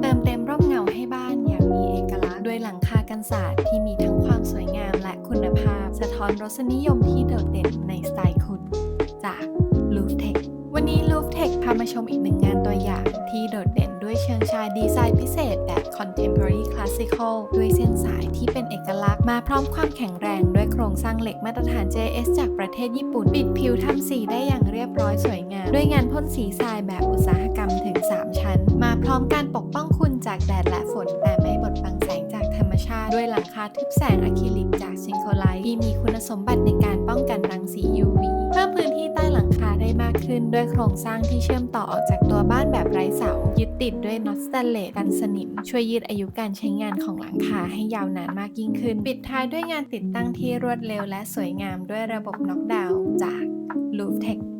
เติมเต็มร่มเงาให้บ้านอย่างมีเอกลักษณ์ด้วยหลังคากันศาสตร์ที่มีทั้งความสวยงามและคุณภาพ สะท้อนรสนิยมที่โดดเด่นในสไตล์คุณ จาก l o o f t e c h วันนี้ l o o f t e c h พามาชมอีกหนึ่งงานตัวอย่าง ที่โดดเด่นด้วยเชิงชายดีไซน์พิเศษแบบ Contemporary Classical ด้วยเส้นสายที่เป็นเอกลักษณ์มาพร้อมความแข็งแรงด้วยโครงสร้างเหล็กมาตรฐาน JS จากประเทศญี่ปุ่น ปิดผิวทำสีได้อย่างเรียบร้อยสวยงาม ด้วยงานพ่นสีทรายแบบอุตสาหกรรมถึง3 ร้อมการปกป้องคุณจากแดดและฝน แต่ไม่บดบังแสงจากธรรมชาติ ด้วยหลังคาทึบแสงอะคริลิกจากซิงโคไลท์ที่มีคุณสมบัติในการป้องกันรังสี UV เพิ่มพื้นที่ใต้หลังคาได้มากขึ้น ด้วยโครงสร้างที่เชื่อมต่อออกจากตัวบ้านแบบไร้เสา ยึดติดด้วยน็อตสแตนเลสกันสนิม ช่วยยืดอายุการใช้งานของหลังคาให้ยาวนานมากยิ่งขึ้น ปิดท้ายด้วยงานติดตั้งที่รวดเร็วและสวยงามด้วยระบบน็อกดาวน์จาก l o o f t e c h